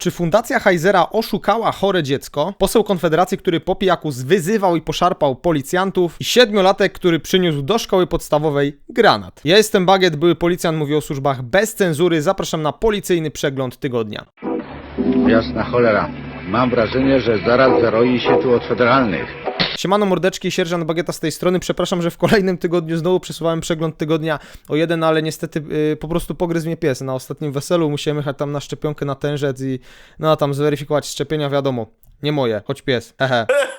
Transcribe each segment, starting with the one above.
Czy fundacja Heizera oszukała chore dziecko? Poseł Konfederacji, który po pijaku zwyzywał i poszarpał policjantów i siedmiolatek, który przyniósł do szkoły podstawowej granat. Ja jestem Bagiet, były policjant, mówi o służbach bez cenzury. Zapraszam na policyjny przegląd tygodnia. Jasna cholera. Mam wrażenie, że zaraz zaroi się tu od federalnych. Siemano mordeczki, sierżant Bagieta z tej strony. Przepraszam, że w kolejnym tygodniu znowu przesuwałem przegląd tygodnia o jeden, ale niestety yy, po prostu pogryzł mnie pies. Na ostatnim weselu musiałem jechać tam na szczepionkę na tężec i no tam zweryfikować szczepienia, wiadomo. Nie moje, choć pies. Hehe.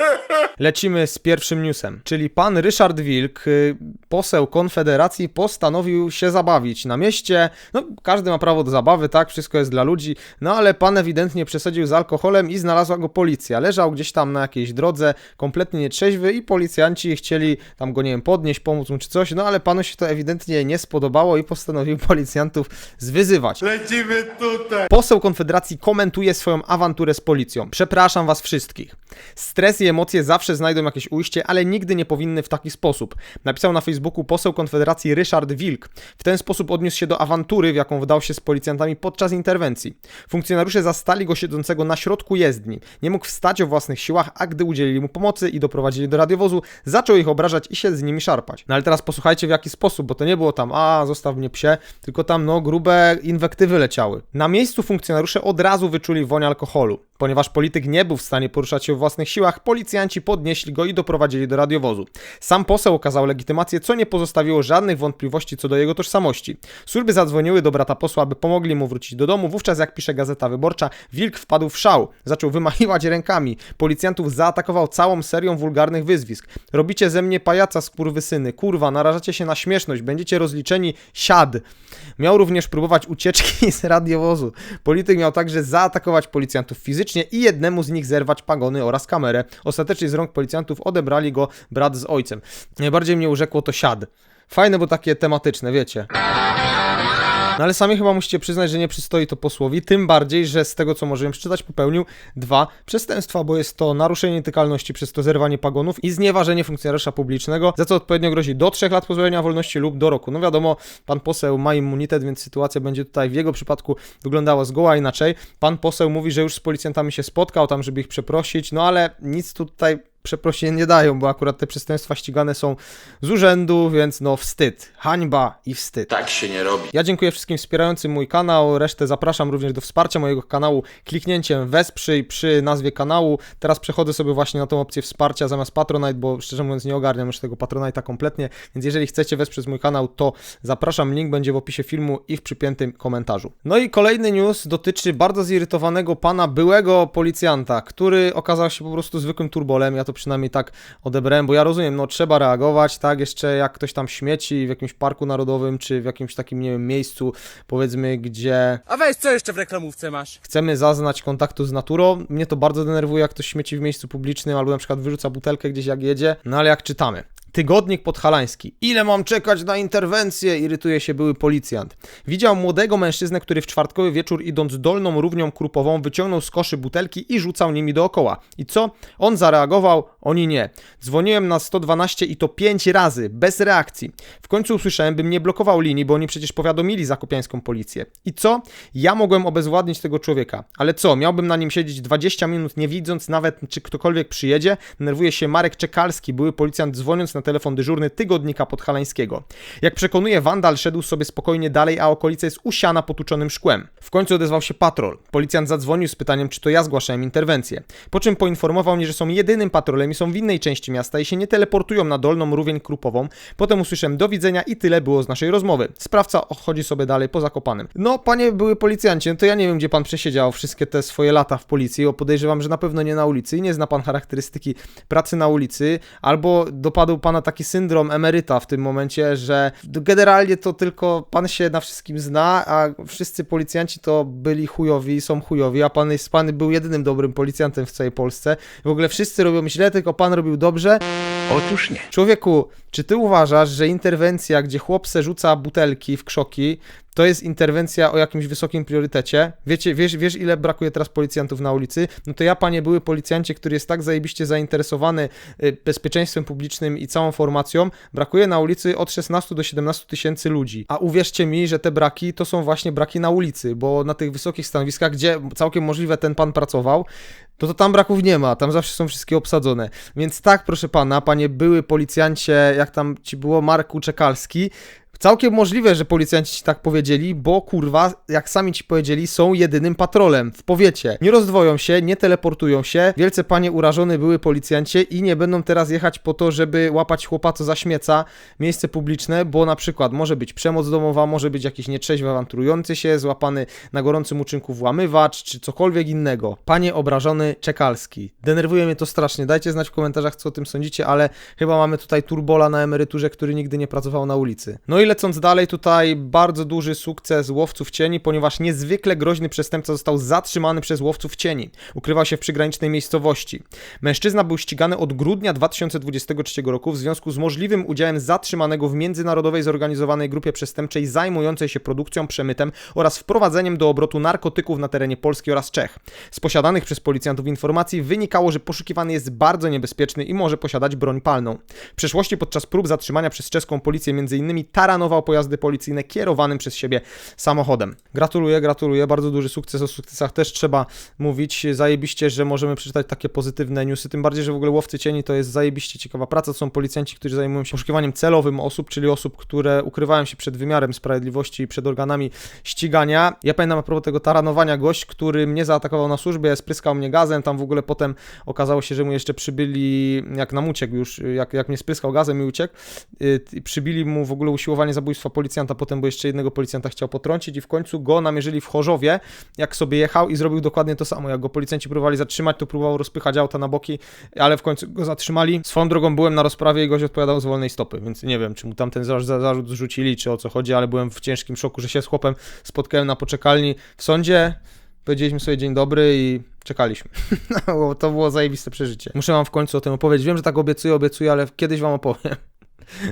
Lecimy z pierwszym newsem, czyli pan Ryszard Wilk, y, poseł Konfederacji, postanowił się zabawić na mieście. No, każdy ma prawo do zabawy, tak, wszystko jest dla ludzi, no ale pan ewidentnie przesadził z alkoholem i znalazła go policja. Leżał gdzieś tam na jakiejś drodze, kompletnie nietrzeźwy i policjanci chcieli tam go, nie wiem, podnieść, pomóc mu czy coś, no ale panu się to ewidentnie nie spodobało i postanowił policjantów zwyzywać. Lecimy tutaj! Poseł Konfederacji komentuje swoją awanturę z policją. Przepraszam was wszystkich. Stres i emocje zawsze znajdą jakieś ujście, ale nigdy nie powinny w taki sposób. Napisał na Facebooku poseł Konfederacji Ryszard Wilk. W ten sposób odniósł się do awantury, w jaką wdał się z policjantami podczas interwencji. Funkcjonariusze zastali go siedzącego na środku jezdni. Nie mógł wstać o własnych siłach, a gdy udzielili mu pomocy i doprowadzili do radiowozu, zaczął ich obrażać i się z nimi szarpać. No ale teraz posłuchajcie w jaki sposób, bo to nie było tam, a zostaw mnie psie, tylko tam no grube inwektywy leciały. Na miejscu funkcjonariusze od razu wyczuli woń alkoholu. Ponieważ polityk nie był w stanie poruszać się o własnych siłach, policjanci podnieśli go i doprowadzili do radiowozu. Sam poseł okazał legitymację, co nie pozostawiło żadnych wątpliwości co do jego tożsamości. Służby zadzwoniły do brata posła, aby pomogli mu wrócić do domu. Wówczas, jak pisze Gazeta Wyborcza, Wilk wpadł w szał. Zaczął wymachiwać rękami. Policjantów zaatakował całą serią wulgarnych wyzwisk. Robicie ze mnie pajaca, skurwysyny. Kurwa, narażacie się na śmieszność. Będziecie rozliczeni. Siad. Miał również próbować ucieczki z radiowozu. Polityk miał także zaatakować policjantów fizycznie i jednemu z nich zerwać pagony oraz kamerę. Ostatecznie z rąk policjantów odebrali go brat z ojcem. Najbardziej mnie urzekło to siad. Fajne, bo takie tematyczne, wiecie. No ale sami chyba musicie przyznać, że nie przystoi to posłowi, tym bardziej, że z tego co możemy przeczytać popełnił dwa przestępstwa, bo jest to naruszenie nietykalności przez to zerwanie pagonów i znieważenie funkcjonariusza publicznego, za co odpowiednio grozi do trzech lat pozbawienia wolności lub do roku. No wiadomo, pan poseł ma immunitet, więc sytuacja będzie tutaj w jego przypadku wyglądała zgoła inaczej. Pan poseł mówi, że już z policjantami się spotkał tam, żeby ich przeprosić, no ale nic tutaj przeprosin nie dają, bo akurat te przestępstwa ścigane są z urzędu, więc no wstyd, hańba i wstyd. Tak się nie robi. Ja dziękuję wszystkim wspierającym mój kanał, resztę zapraszam również do wsparcia mojego kanału kliknięciem wesprzyj przy nazwie kanału. Teraz przechodzę sobie właśnie na tą opcję wsparcia zamiast Patronite, bo szczerze mówiąc nie ogarniam już tego Patronite'a kompletnie, więc jeżeli chcecie wesprzeć mój kanał, to zapraszam, link będzie w opisie filmu i w przypiętym komentarzu. No i kolejny news dotyczy bardzo zirytowanego pana byłego policjanta, który okazał się po prostu zwykłym turbolem, ja to przynajmniej tak odebrałem, bo ja rozumiem, no trzeba reagować, tak, jeszcze jak ktoś tam śmieci w jakimś parku narodowym, czy w jakimś takim, nie wiem, miejscu, powiedzmy, gdzie A weź, co jeszcze w reklamówce masz? chcemy zaznać kontaktu z naturą. Mnie to bardzo denerwuje, jak ktoś śmieci w miejscu publicznym albo na przykład wyrzuca butelkę gdzieś jak jedzie. No ale jak czytamy. Tygodnik podhalański. Ile mam czekać na interwencję? Irytuje się były policjant. Widział młodego mężczyznę, który w czwartkowy wieczór idąc dolną równią krupową wyciągnął z koszy butelki i rzucał nimi dookoła. I co? On zareagował, oni nie. Dzwoniłem na 112 i to 5 razy, bez reakcji. W końcu usłyszałem, bym nie blokował linii, bo oni przecież powiadomili zakopiańską policję. I co? Ja mogłem obezwładnić tego człowieka. Ale co? Miałbym na nim siedzieć 20 minut, nie widząc nawet, czy ktokolwiek przyjedzie? Nerwuje się Marek Czekalski, były policjant dzwoniąc na telefon dyżurny tygodnika podhalańskiego. Jak przekonuje Wandal, szedł sobie spokojnie dalej, a okolica jest usiana potłuczonym szkłem. W końcu odezwał się patrol. Policjant zadzwonił z pytaniem, czy to ja zgłaszałem interwencję. Po czym poinformował mnie, że są jedynym patrolem i są w innej części miasta i się nie teleportują na dolną rówień krupową. Potem usłyszałem do widzenia i tyle było z naszej rozmowy. Sprawca chodzi sobie dalej po Zakopanym. No, panie były policjancie, no to ja nie wiem, gdzie pan przesiedział wszystkie te swoje lata w policji, bo podejrzewam, że na pewno nie na ulicy i nie zna pan charakterystyki pracy na ulicy, albo dopadł pana taki syndrom emeryta w tym momencie, że generalnie to tylko pan się na wszystkim zna, a wszyscy policjanci to byli chujowi są chujowi, a pan, jest, pan był jedynym dobrym policjantem w całej Polsce. W ogóle wszyscy robią źle, tylko pan robił dobrze. Otóż nie. Człowieku, czy ty uważasz, że interwencja, gdzie chłop se rzuca butelki w krzoki, to jest interwencja o jakimś wysokim priorytecie? Wiecie, wiesz, wiesz, ile brakuje teraz policjantów na ulicy? No to ja, panie były policjancie, który jest tak zajebiście zainteresowany y, bezpieczeństwem publicznym i całą formacją, brakuje na ulicy od 16 do 17 tysięcy ludzi. A uwierzcie mi, że te braki to są właśnie braki na ulicy, bo na tych wysokich stanowiskach, gdzie całkiem możliwe ten pan pracował, to to tam braków nie ma, tam zawsze są wszystkie obsadzone. Więc tak, proszę pana, panie były policjancie, jak tam ci było, Marku Czekalski, Całkiem możliwe, że policjanci ci tak powiedzieli, bo kurwa, jak sami ci powiedzieli, są jedynym patrolem w powiecie. Nie rozdwoją się, nie teleportują się. Wielce panie urażone były policjancie i nie będą teraz jechać po to, żeby łapać chłopa, co zaśmieca miejsce publiczne, bo na przykład może być przemoc domowa, może być jakiś nietrzeźwy awanturujący się, złapany na gorącym uczynku włamywacz, czy cokolwiek innego. Panie obrażony Czekalski. Denerwuje mnie to strasznie. Dajcie znać w komentarzach, co o tym sądzicie, ale chyba mamy tutaj turbola na emeryturze, który nigdy nie pracował na ulicy. No i lecąc dalej, tutaj bardzo duży sukces łowców cieni, ponieważ niezwykle groźny przestępca został zatrzymany przez łowców cieni. Ukrywał się w przygranicznej miejscowości. Mężczyzna był ścigany od grudnia 2023 roku w związku z możliwym udziałem zatrzymanego w międzynarodowej zorganizowanej grupie przestępczej zajmującej się produkcją, przemytem oraz wprowadzeniem do obrotu narkotyków na terenie Polski oraz Czech. Z posiadanych przez policjantów informacji wynikało, że poszukiwany jest bardzo niebezpieczny i może posiadać broń palną. W przeszłości podczas prób zatrzymania przez czeską policję m.in. taranował pojazdy policyjne kierowanym przez siebie samochodem. Gratuluję, gratuluję, bardzo duży sukces, o sukcesach też trzeba mówić. Zajebiście, że możemy przeczytać takie pozytywne newsy, tym bardziej, że w ogóle łowcy cieni to jest zajebiście ciekawa praca. To są policjanci, którzy zajmują się poszukiwaniem celowym osób, czyli osób, które ukrywają się przed wymiarem sprawiedliwości i przed organami ścigania. Ja pamiętam a propos tego taranowania gość, który mnie zaatakował na służbie, spryskał mnie gazem, tam w ogóle potem okazało się, że mu jeszcze przybyli, jak nam uciekł już, jak, jak mnie spryskał gazem i uciekł, yy, przybili mu w ogóle usiłowanie zabójstwa policjanta, potem bo jeszcze jednego policjanta chciał potrącić i w końcu go namierzyli w Chorzowie, jak sobie jechał i zrobił dokładnie to samo. Jak go policjanci próbowali zatrzymać, to próbował rozpychać auta na boki, ale w końcu go zatrzymali. Swoją drogą byłem na rozprawie i gość odpowiadał z wolnej stopy, więc nie wiem, czy mu tamten za- za- zarzut zrzucili, czy o co chodzi, ale byłem w ciężkim szoku, że się z chłopem spotkałem na poczekalni w sądzie. Powiedzieliśmy sobie dzień dobry i czekaliśmy. No, to było zajebiste przeżycie. Muszę wam w końcu o tym opowiedzieć. Wiem, że tak obiecuję, obiecuję, ale kiedyś wam opowiem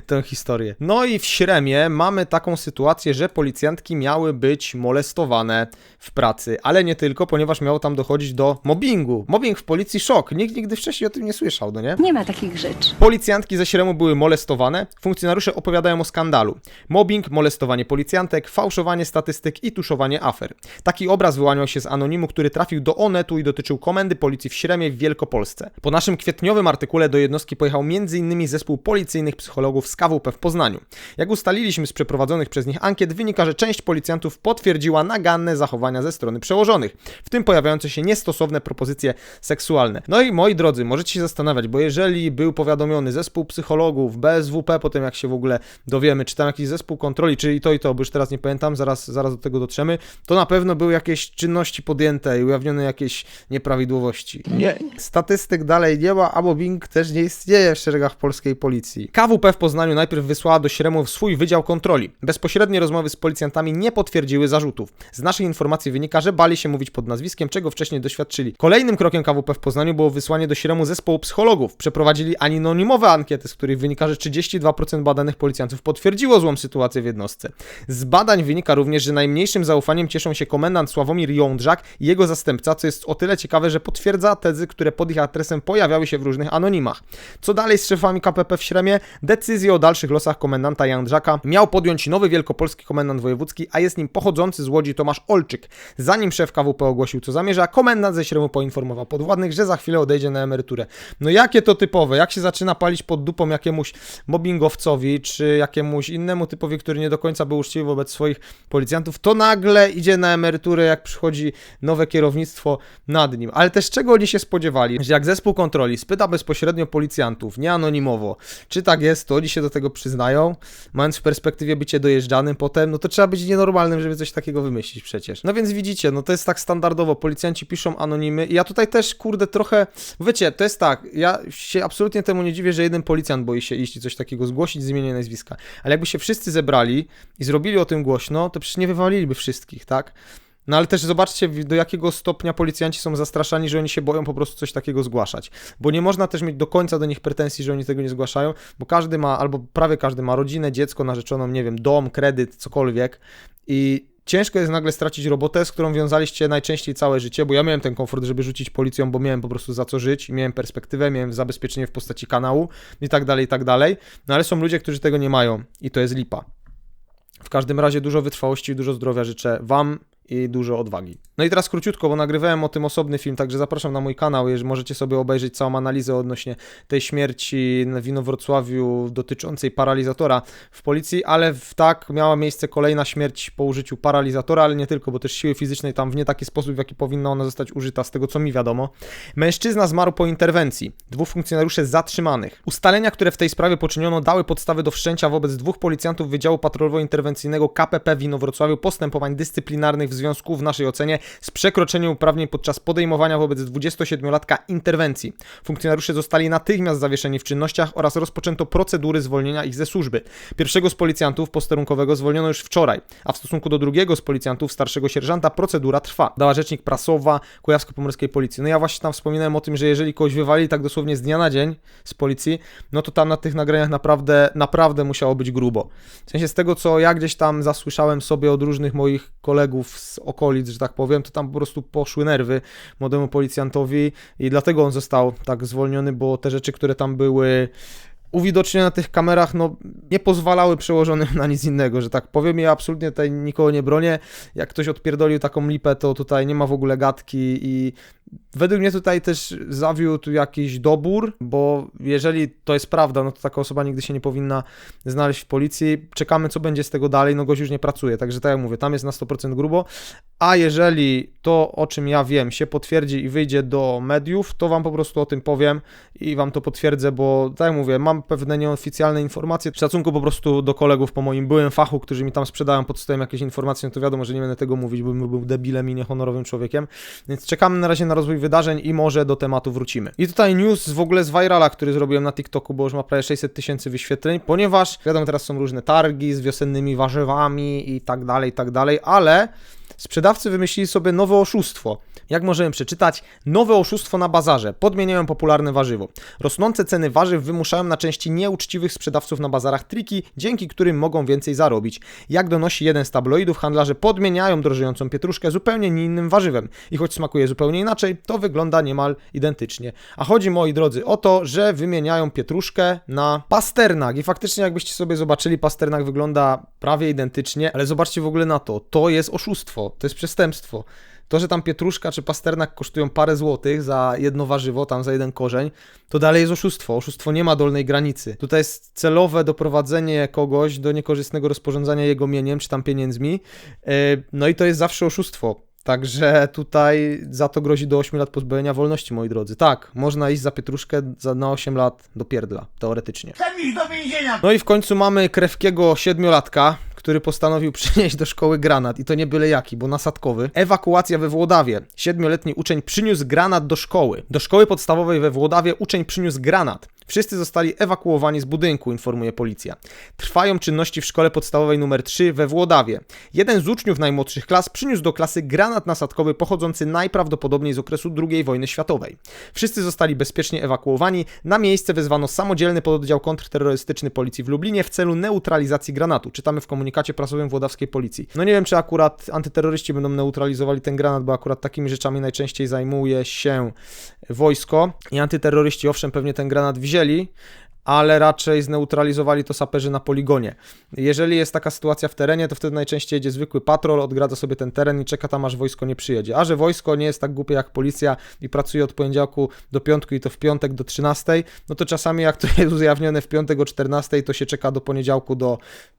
tę historię. No i w Śremie mamy taką sytuację, że policjantki miały być molestowane w pracy, ale nie tylko, ponieważ miało tam dochodzić do mobbingu. Mobbing w policji szok. Nikt nigdy wcześniej o tym nie słyszał, no nie? Nie ma takich rzeczy. Policjantki ze Śremu były molestowane, funkcjonariusze opowiadają o skandalu. Mobbing, molestowanie policjantek, fałszowanie statystyk i tuszowanie afer. Taki obraz wyłaniał się z anonimu, który trafił do Onetu i dotyczył komendy policji w Śremie w Wielkopolsce. Po naszym kwietniowym artykule do jednostki pojechał m.in. zespół policyjnych psychologów z KWP w Poznaniu. Jak ustaliliśmy z przeprowadzonych przez nich ankiet, wynika, że część policjantów potwierdziła naganne zachowania ze strony przełożonych, w tym pojawiające się niestosowne propozycje seksualne. No i moi drodzy, możecie się zastanawiać, bo jeżeli był powiadomiony zespół psychologów, BSWP, potem jak się w ogóle dowiemy, czy tam jakiś zespół kontroli, czyli to i to, bo już teraz nie pamiętam, zaraz, zaraz do tego dotrzemy, to na pewno były jakieś czynności podjęte i ujawnione jakieś nieprawidłowości. Nie. Statystyk dalej nie ma, a mobbing też nie istnieje w szeregach polskiej policji. KWP w Poznaniu najpierw wysłała do Śremu swój wydział kontroli. Bezpośrednie rozmowy z policjantami nie potwierdziły zarzutów. Z naszej informacji wynika, że bali się mówić pod nazwiskiem, czego wcześniej doświadczyli. Kolejnym krokiem KWP w Poznaniu było wysłanie do Śremu zespołu psychologów. Przeprowadzili anonimowe ankiety, z których wynika, że 32% badanych policjantów potwierdziło złą sytuację w jednostce. Z badań wynika również, że najmniejszym zaufaniem cieszą się komendant Sławomir Jądrzak i jego zastępca, co jest o tyle ciekawe, że potwierdza tezy, które pod ich adresem pojawiały się w różnych anonimach. Co dalej z szefami KPP w Śremie? Decyzję o dalszych losach komendanta Jędrzaka miał podjąć nowy wielkopolski komendant wojewódzki, a jest nim pochodzący z Łodzi Tomasz Olczyk. Zanim szef KWP ogłosił, co zamierza, komendant ze Śremu poinformował podwładnych, że za chwilę odejdzie na emeryturę. No jakie to typowe? Jak się zaczyna palić pod dupą jakiemuś mobbingowcowi, czy jakiemuś innemu typowi, który nie do końca był uczciwy wobec swoich policjantów, to nagle idzie na emeryturę, jak przychodzi nowe kierownictwo nad nim. Ale też czego oni się spodziewali? Że jak zespół kontroli spyta bezpośrednio policjantów, nie anonimowo, czy tak jest, oni się do tego przyznają, mając w perspektywie bycie dojeżdżanym potem, no to trzeba być nienormalnym, żeby coś takiego wymyślić przecież. No więc widzicie, no to jest tak standardowo, policjanci piszą anonimy i ja tutaj też, kurde, trochę, wiecie, to jest tak, ja się absolutnie temu nie dziwię, że jeden policjant boi się iść i coś takiego zgłosić z imienia i nazwiska, ale jakby się wszyscy zebrali i zrobili o tym głośno, to przecież nie wywaliliby wszystkich, tak? No ale też zobaczcie, do jakiego stopnia policjanci są zastraszani, że oni się boją po prostu coś takiego zgłaszać. Bo nie można też mieć do końca do nich pretensji, że oni tego nie zgłaszają, bo każdy ma, albo prawie każdy ma rodzinę, dziecko, narzeczoną, nie wiem, dom, kredyt, cokolwiek. I ciężko jest nagle stracić robotę, z którą wiązaliście najczęściej całe życie, bo ja miałem ten komfort, żeby rzucić policją, bo miałem po prostu za co żyć, miałem perspektywę, miałem zabezpieczenie w postaci kanału i tak dalej, i tak dalej. No ale są ludzie, którzy tego nie mają i to jest lipa. W każdym razie dużo wytrwałości i dużo zdrowia życzę Wam i dużo odwagi. No i teraz króciutko, bo nagrywałem o tym osobny film, także zapraszam na mój kanał, jeżeli możecie sobie obejrzeć całą analizę odnośnie tej śmierci w Inowrocławiu dotyczącej paralizatora w policji, ale w tak miała miejsce kolejna śmierć po użyciu paralizatora, ale nie tylko, bo też siły fizycznej tam w nie taki sposób, w jaki powinna ona zostać użyta, z tego co mi wiadomo. Mężczyzna zmarł po interwencji, dwóch funkcjonariuszy zatrzymanych. Ustalenia, które w tej sprawie poczyniono, dały podstawy do wszczęcia wobec dwóch policjantów Wydziału Patrolowo-Interwencyjnego KPP w Inowrocławiu postępowań dyscyplinarnych w związku, w naszej ocenie, z przekroczeniem uprawnień podczas podejmowania wobec 27-latka interwencji. Funkcjonariusze zostali natychmiast zawieszeni w czynnościach oraz rozpoczęto procedury zwolnienia ich ze służby. Pierwszego z policjantów posterunkowego zwolniono już wczoraj, a w stosunku do drugiego z policjantów, starszego sierżanta, procedura trwa. Dała rzecznik prasowa Kujawsko-Pomorskiej Policji. No ja właśnie tam wspominałem o tym, że jeżeli kogoś wywali tak dosłownie z dnia na dzień z policji, no to tam na tych nagraniach naprawdę, naprawdę musiało być grubo. W sensie z tego, co ja gdzieś tam zasłyszałem sobie od różnych moich kolegów z okolic, że tak powiem, to tam po prostu poszły nerwy młodemu policjantowi i dlatego on został tak zwolniony, bo te rzeczy, które tam były uwidocznione na tych kamerach, no nie pozwalały przełożonym na nic innego, że tak powiem. Ja absolutnie tutaj nikogo nie bronię. Jak ktoś odpierdolił taką lipę, to tutaj nie ma w ogóle gadki i według mnie tutaj też zawiódł jakiś dobór, bo jeżeli to jest prawda, no to taka osoba nigdy się nie powinna znaleźć w policji. Czekamy, co będzie z tego dalej, no gość już nie pracuje, także tak jak mówię, tam jest na 100% grubo, a jeżeli to, o czym ja wiem, się potwierdzi i wyjdzie do mediów, to wam po prostu o tym powiem i wam to potwierdzę, bo tak jak mówię, mam pewne nieoficjalne informacje, w szacunku po prostu do kolegów po moim byłym fachu, którzy mi tam sprzedają pod stołem jakieś informacje, no to wiadomo, że nie będę tego mówić, bo bym był debilem i niehonorowym człowiekiem, więc czekamy na razie na rozwój wydarzeń i może do tematu wrócimy. I tutaj news w ogóle z virala, który zrobiłem na TikToku, bo już ma prawie 600 tysięcy wyświetleń, ponieważ wiadomo, teraz są różne targi z wiosennymi warzywami i tak dalej, i tak dalej, ale sprzedawcy wymyślili sobie nowe oszustwo. Jak możemy przeczytać? Nowe oszustwo na bazarze. Podmieniają popularne warzywo. Rosnące ceny warzyw wymuszają na części nieuczciwych sprzedawców na bazarach triki, dzięki którym mogą więcej zarobić. Jak donosi jeden z tabloidów, handlarze podmieniają drożejącą pietruszkę zupełnie innym warzywem. I choć smakuje zupełnie inaczej, to wygląda niemal identycznie. A chodzi, moi drodzy, o to, że wymieniają pietruszkę na pasternak. I faktycznie, jakbyście sobie zobaczyli, pasternak wygląda prawie identycznie, ale zobaczcie w ogóle na to. To jest oszustwo, to jest przestępstwo. To, że tam pietruszka czy pasternak kosztują parę złotych za jedno warzywo, tam za jeden korzeń, to dalej jest oszustwo. Oszustwo nie ma dolnej granicy. Tutaj jest celowe doprowadzenie kogoś do niekorzystnego rozporządzania jego mieniem czy tam pieniędzmi. Yy, No i to jest zawsze oszustwo. Także tutaj za to grozi do 8 lat pozbawienia wolności, moi drodzy. Tak, można iść za pietruszkę za, na 8 lat do pierdla, teoretycznie. No i w końcu mamy krewkiego siedmiolatka, który postanowił przynieść do szkoły granat i to nie byle jaki, bo nasadkowy. Ewakuacja we Włodawie. Siedmioletni uczeń przyniósł granat do szkoły. Do szkoły podstawowej we Włodawie uczeń przyniósł granat. Wszyscy zostali ewakuowani z budynku, informuje policja. Trwają czynności w szkole podstawowej nr 3 we Włodawie. Jeden z uczniów najmłodszych klas przyniósł do klasy granat nasadkowy pochodzący najprawdopodobniej z okresu II wojny światowej. Wszyscy zostali bezpiecznie ewakuowani. Na miejsce wezwano samodzielny pododdział kontrterrorystyczny policji w Lublinie w celu neutralizacji granatu. Czytamy w komunikacie prasowym włodawskiej policji. No nie wiem, czy akurat antyterroryści będą neutralizowali ten granat, bo akurat takimi rzeczami najczęściej zajmuje się wojsko. I antyterroryści, owszem, pewnie ten granat wzięli, ale raczej zneutralizowali to saperzy na poligonie. Jeżeli jest taka sytuacja w terenie, to wtedy najczęściej jedzie zwykły patrol, odgradza sobie ten teren i czeka tam, aż wojsko nie przyjedzie. A że wojsko nie jest tak głupie jak policja i pracuje od poniedziałku do piątku i to w piątek do 13, no to czasami jak to jest ujawnione w piątek o 14, to się czeka do poniedziałku do,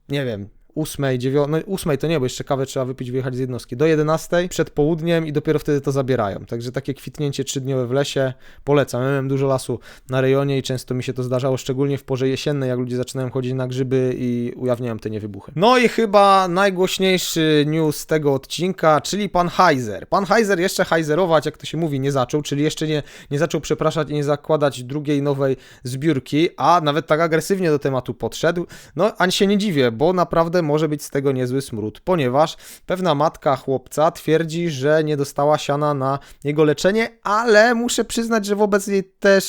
nie wiem, 8, 9, no 8 to nie, bo jeszcze kawę trzeba wypić, wyjechać z jednostki. Do 11 przed południem i dopiero wtedy to zabierają. Także takie kwitnięcie trzydniowe w lesie polecam. Ja miałem dużo lasu na rejonie i często mi się to zdarzało, szczególnie w porze jesiennej, jak ludzie zaczynają chodzić na grzyby i ujawniają te niewybuchy. No i chyba najgłośniejszy news tego odcinka, czyli pan Heiser. Pan Heiser jeszcze hajzerować, jak to się mówi, nie zaczął, czyli jeszcze nie, nie zaczął przepraszać i nie zakładać drugiej nowej zbiórki, a nawet tak agresywnie do tematu podszedł. No, ani się nie dziwię, bo naprawdę naprawdę może być z tego niezły smród, ponieważ pewna matka chłopca twierdzi, że nie dostała siana na jego leczenie, ale muszę przyznać, że wobec niej też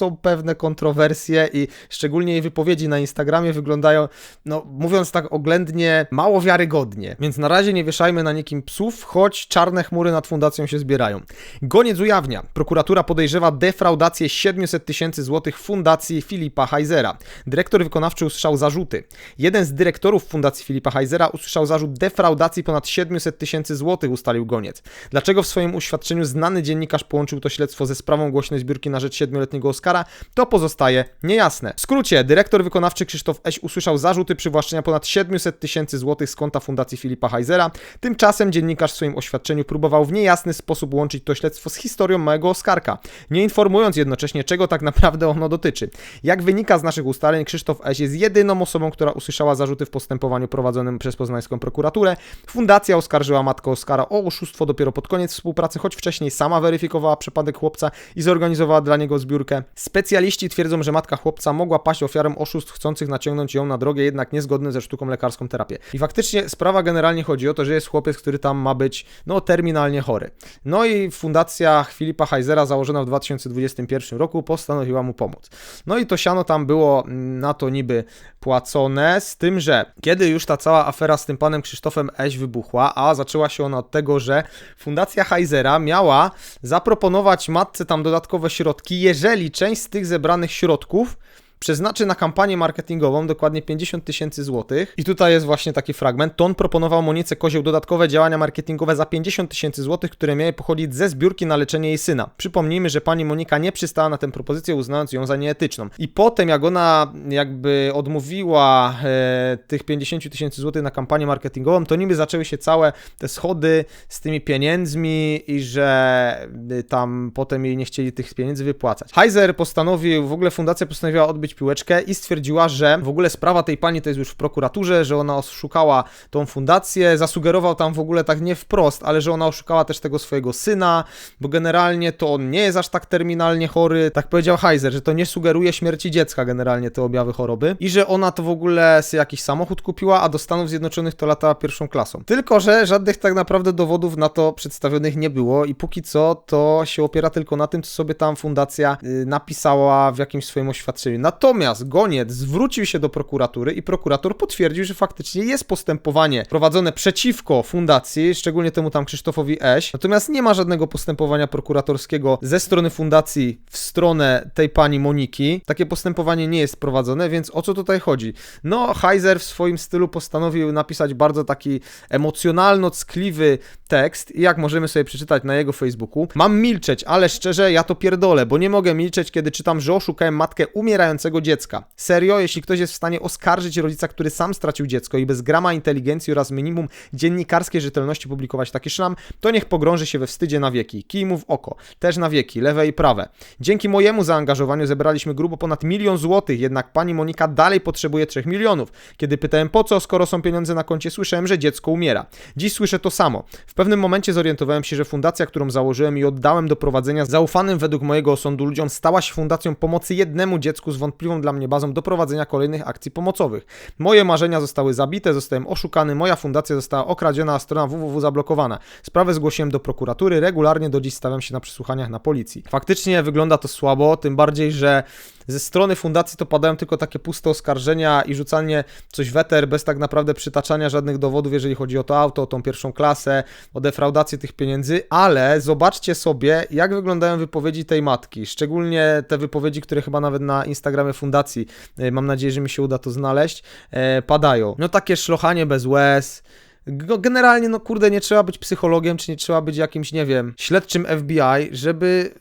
są pewne kontrowersje i szczególnie jej wypowiedzi na Instagramie wyglądają, no mówiąc tak oględnie, mało wiarygodnie. Więc na razie nie wieszajmy na nikim psów, choć czarne chmury nad fundacją się zbierają. Goniec ujawnia. Prokuratura podejrzewa defraudację 700 tysięcy złotych fundacji Filipa Heizera. Dyrektor wykonawczy usłyszał zarzuty. Jeden z dyrektorów fundacji Filipa Heizera usłyszał zarzut defraudacji ponad 700 tysięcy złotych, ustalił Goniec. Dlaczego w swoim uświadczeniu znany dziennikarz połączył to śledztwo ze sprawą głośnej zbiórki na rzecz siedmioletniego Oscara, to pozostaje niejasne. W skrócie, dyrektor wykonawczy Krzysztof Eś usłyszał zarzuty przywłaszczenia ponad 700 tysięcy złotych z konta fundacji Filipa Heizera. Tymczasem dziennikarz w swoim oświadczeniu próbował w niejasny sposób łączyć to śledztwo z historią małego Oskarka, nie informując jednocześnie, czego tak naprawdę ono dotyczy. Jak wynika z naszych ustaleń, Krzysztof Eś jest jedyną osobą, która usłyszała zarzuty w postępowaniu prowadzonym przez poznańską prokuraturę. Fundacja oskarżyła matkę Oskara o oszustwo dopiero pod koniec współpracy, choć wcześniej sama weryfikowała przypadek chłopca i zorganizowała dla niego zbiórkę. Specjaliści twierdzą, że matka chłopca mogła paść ofiarą oszustw chcących naciągnąć ją na drogę jednak niezgodne ze sztuką lekarską terapię. I faktycznie sprawa generalnie chodzi o to, że jest chłopiec, który tam ma być no terminalnie chory. No i fundacja Filipa Heizera założona w 2021 roku postanowiła mu pomóc. No i to siano tam było mm, na to niby płacone, z tym, że kiedy już ta cała afera z tym panem Krzysztofem Eś wybuchła, a zaczęła się ona od tego, że fundacja Heizera miała zaproponować matce tam dodatkowe środki, jeżeli część z tych zebranych środków przeznaczy na kampanię marketingową dokładnie 50 tysięcy złotych. I tutaj jest właśnie taki fragment. To on proponował Monice Kozioł dodatkowe działania marketingowe za 50 tysięcy złotych, które miały pochodzić ze zbiórki na leczenie jej syna. Przypomnijmy, że pani Monika nie przystała na tę propozycję, uznając ją za nieetyczną. I potem, jak ona jakby odmówiła e, tych 50 tysięcy złotych na kampanię marketingową, to niby zaczęły się całe te schody z tymi pieniędzmi i że y, tam potem jej nie chcieli tych pieniędzy wypłacać. Heiser postanowił, w ogóle fundacja postanowiła odbyć piłeczkę i stwierdziła, że w ogóle sprawa tej pani to jest już w prokuraturze, że ona oszukała tą fundację, zasugerował tam w ogóle tak nie wprost, ale że ona oszukała też tego swojego syna, bo generalnie to on nie jest aż tak terminalnie chory, tak powiedział Heiser, że to nie sugeruje śmierci dziecka generalnie te objawy choroby i że ona to w ogóle sobie jakiś samochód kupiła, a do Stanów Zjednoczonych to latała pierwszą klasą. Tylko, że żadnych tak naprawdę dowodów na to przedstawionych nie było i póki co to się opiera tylko na tym, co sobie tam fundacja y, napisała w jakimś swoim oświadczeniu. Natomiast goniec zwrócił się do prokuratury i prokurator potwierdził, że faktycznie jest postępowanie prowadzone przeciwko fundacji, szczególnie temu tam Krzysztofowi Eś. Natomiast nie ma żadnego postępowania prokuratorskiego ze strony fundacji w stronę tej pani Moniki. Takie postępowanie nie jest prowadzone, więc o co tutaj chodzi? No, Heiser w swoim stylu postanowił napisać bardzo taki emocjonalno-ckliwy tekst i jak możemy sobie przeczytać na jego Facebooku, mam milczeć, ale szczerze ja to pierdolę, bo nie mogę milczeć, kiedy czytam, że oszukałem matkę umierającego dziecka. Serio, jeśli ktoś jest w stanie oskarżyć rodzica, który sam stracił dziecko i bez grama inteligencji oraz minimum dziennikarskiej rzetelności publikować taki szlam, to niech pogrąży się we wstydzie na wieki. Kij mu w oko, też na wieki, lewe i prawe. Dzięki mojemu zaangażowaniu zebraliśmy grubo ponad milion złotych, jednak pani Monika dalej potrzebuje 3 milionów. Kiedy pytałem po co, skoro są pieniądze na koncie, słyszałem, że dziecko umiera. Dziś słyszę to samo. W pewnym momencie zorientowałem się, że fundacja, którą założyłem i oddałem do prowadzenia zaufanym według mojego osądu ludziom, stała się fundacją pomocy jednemu dziecku z wątpliwą dla mnie bazą do prowadzenia kolejnych akcji pomocowych. Moje marzenia zostały zabite, zostałem oszukany, moja fundacja została okradziona, a strona www zablokowana. Sprawę zgłosiłem do prokuratury, regularnie do dziś stawiam się na przesłuchaniach na policji. Faktycznie wygląda to słabo, tym bardziej, że ze strony fundacji to padają tylko takie puste oskarżenia i rzucanie coś weter bez tak naprawdę przytaczania żadnych dowodów, jeżeli chodzi o to auto, o tą pierwszą klasę, o defraudację tych pieniędzy, ale zobaczcie sobie, jak wyglądają wypowiedzi tej matki, szczególnie te wypowiedzi, które chyba nawet na Instagramie fundacji, e, mam nadzieję, że mi się uda to znaleźć, e, padają. No takie szlochanie bez łez, Generalnie, no kurde, nie trzeba być psychologiem, czy nie trzeba być jakimś, nie wiem, śledczym FBI, żeby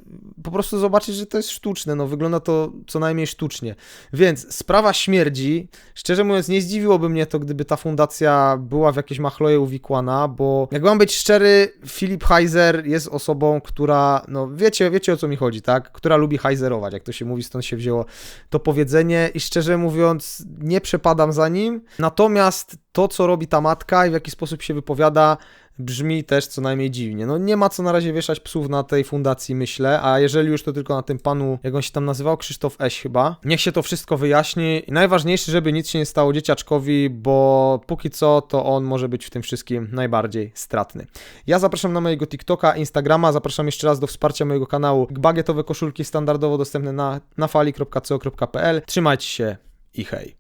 po prostu zobaczyć, że to jest sztuczne. No, wygląda to co najmniej sztucznie. Więc sprawa śmierdzi. Szczerze mówiąc, nie zdziwiłoby mnie to, gdyby ta fundacja była w jakieś machloje uwikłana, bo jak mam być szczery, Filip Heiser jest osobą, która, no wiecie, wiecie o co mi chodzi, tak? Która lubi heizerować, jak to się mówi, stąd się wzięło to powiedzenie i szczerze mówiąc, nie przepadam za nim. Natomiast to, co robi ta matka i w jaki sposób się wypowiada, brzmi też co najmniej dziwnie. No nie ma co na razie wieszać psów na tej fundacji, myślę, a jeżeli już to tylko na tym panu, jak on się tam nazywał, Krzysztof Eś chyba. Niech się to wszystko wyjaśni. I najważniejsze, żeby nic się nie stało dzieciaczkowi, bo póki co to on może być w tym wszystkim najbardziej stratny. Ja zapraszam na mojego TikToka, Instagrama, zapraszam jeszcze raz do wsparcia mojego kanału. Bagietowe koszulki standardowo dostępne na, na fali.co.pl. Trzymajcie się i hej.